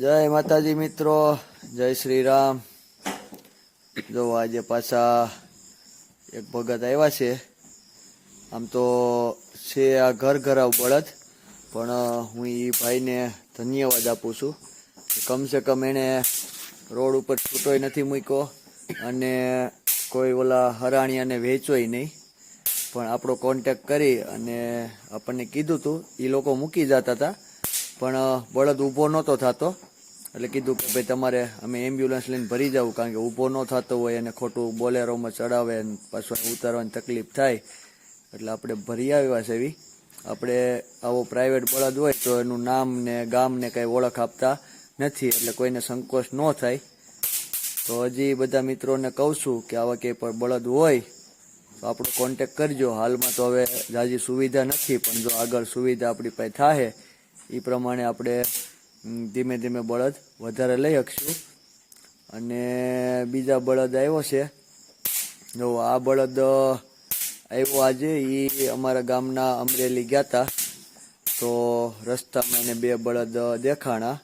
જય માતાજી મિત્રો, જય શ્રી રામ જો આજે પાછા એક ભગત આવ્યા છે. આમ તો છે આ ઘર ઘર બળદ, પણ હું એ ભાઈને ધન્યવાદ આપું છું. કમસે કમ એણે રોડ ઉપર છૂટોય નથી મૂક્યો અને કોઈ ઓલા હરાણિયાને વેચોય નહીં. પણ આપણો કોન્ટેક કરી અને આપણને કીધું હતું એ લોકો મૂકી જતા હતા પણ બળદ ઊભો નહોતો થતો. એટલે કીધું કે ભાઈ તમારે અમે એમ્બ્યુલન્સ લઈને ભરી જવું કારણ કે ઊભો ન થતો હોય અને ખોટું બોલેરોમાં ચડાવે અને પાછું ઉતારવાની તકલીફ થાય. એટલે આપણે ભરી આવ્યા છે એવી. આપણે આવો પ્રાઇવેટ બળદ હોય તો એનું નામ ને ગામ ને કંઈ ઓળખ આપતા નથી, એટલે કોઈને સંકોચ ન થાય. તો હજી બધા મિત્રોને કહું છું કે આવા કંઈ પણ બળદ હોય, તો આપણો કોન્ટેક કરજો. હાલમાં તો હવે જાજી સુવિધા નથી, પણ જો આગળ સુવિધા આપણી પાસે થાય એ પ્રમાણે આપણે ધીમે ધીમે બળદ વધારે લઈ શકશું અને બીજા બળદ આવ્યો છે. જો આ બળદ આવ્યો આજે એ અમારા ગામના અમરેલી ગયા હતા તો રસ્તામાં એને બે બળદ દેખાણા.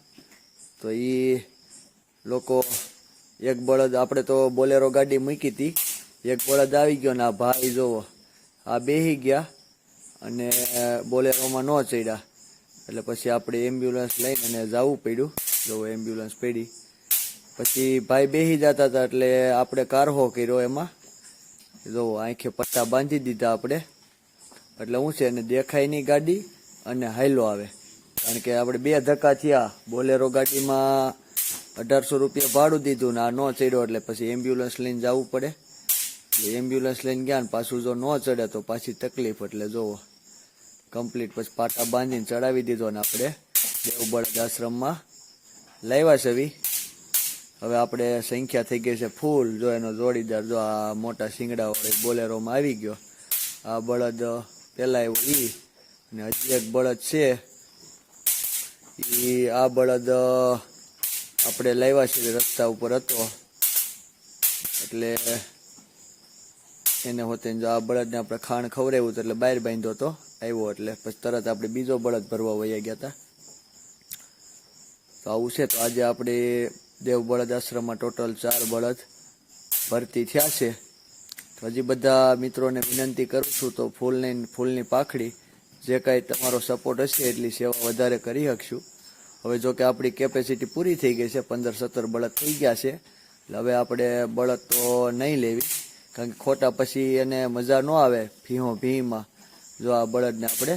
તો એ લોકો, એક બળદ આપણે તો બોલેરો ગાડી મૂકી હતી એક બળદ આવી ગયો ને આ ભાઈ જોવો. આ બેહી ગયા અને બોલેરોમાં ન ચડ્યા. એટલે પછી આપણે એમ્બ્યુલન્સ લઈને એને જવું પડ્યું. જો એમ્બ્યુલન્સ પડી. પછી ભાઈ બેસી જતા હતા એટલે આપણે કારહો કર્યો એમાં. જો આંખે પટ્ટા બાંધી દીધા આપણે. એટલે શું છે એને દેખાય નહીં ગાડી અને હાઈલો આવે. કારણ કે આપણે બે ધક્કા થયા. બોલેરો ગાડીમાં અઢારસો રૂપિયા ભાડું દીધું ને આ ન ચડ્યો એટલે પછી એમ્બ્યુલન્સ લઈને જવું પડે. એમ્બ્યુલન્સ લઈને ગયા ને પાછું જો ન ચડે તો પાછી તકલીફ એટલે જોવો. કમ્પ્લીટ પછી પાટા બાંધીને ચડાવી દીધો ને આપણે. દેવબળદ આશ્રમમાં. લાવ્યા છે એવી હવે આપણે સંખ્યા થઈ ગઈ છે ફૂલ. જો એનો જોડીદાર, જો આ મોટા શિંગડા વાળી બોલેરોમાં આવી ગયો. આ બળદ પહેલાં એવું ઈ. અને હજી એક બળદ છે. ઈ આ બળદ આપણે લાવ્યા છે રસ્તા ઉપર હતો. એટલે એને હોતે જો આ બળદને આપણે ખાણ ખવડાવ્યું હતું એટલે બહાર બાંધ્યો હતો. આવ્યો એટલે પછી તરત આપણે બીજો બળદ ભરવા વયા ગયા હતા તો આવું છે તો આજે આપણે દેવ બળદ આશ્રમમાં ટોટલ ચાર બળદ ભરતી થયા છે. તો હજી બધા મિત્રોને વિનંતી કરું છું તો ફૂલની ફૂલની પાખડી જે કાંઈ તમારો સપોર્ટ હશે એટલી સેવા વધારે કરી શકશું. હવે જો કે આપણી કેપેસિટી પૂરી થઈ ગઈ છે, પંદર સત્તર બળદ થઈ ગયા છે. એટલે હવે આપણે બળદ તો નહીં લેવી. કારણ કે ખોટા પછી એને મજા ન આવે ભીહો ભીમાં જો આ બળદને આપણે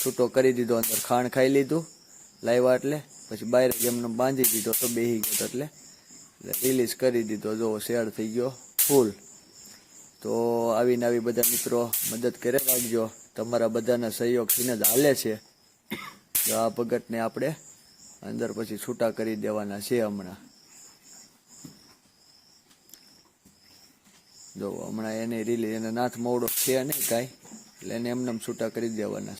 છૂટો કરી દીધો અંદર ખાણ ખાઈ લીધું, લાવ્યા એટલે પછી બહાર જેમને બાંધી દીધો તો બેહી ગયો એટલે રિલીઝ કરી દીધો. જો શેડ થઈ ગયો ફૂલ તો આવીને આવી બધા મિત્રો મદદ કરે રાખજો. તમારા બધાના સહયોગથીને જ હાલે છે. તો આ ભગતને આપણે અંદર પછી છૂટા કરી દેવાના છે હમણાં. જો હમણાં એને રીલી એને નાથ મોડો છે નહીં કાંઈ. એટલે એને એમને છૂટા કરી દેવાના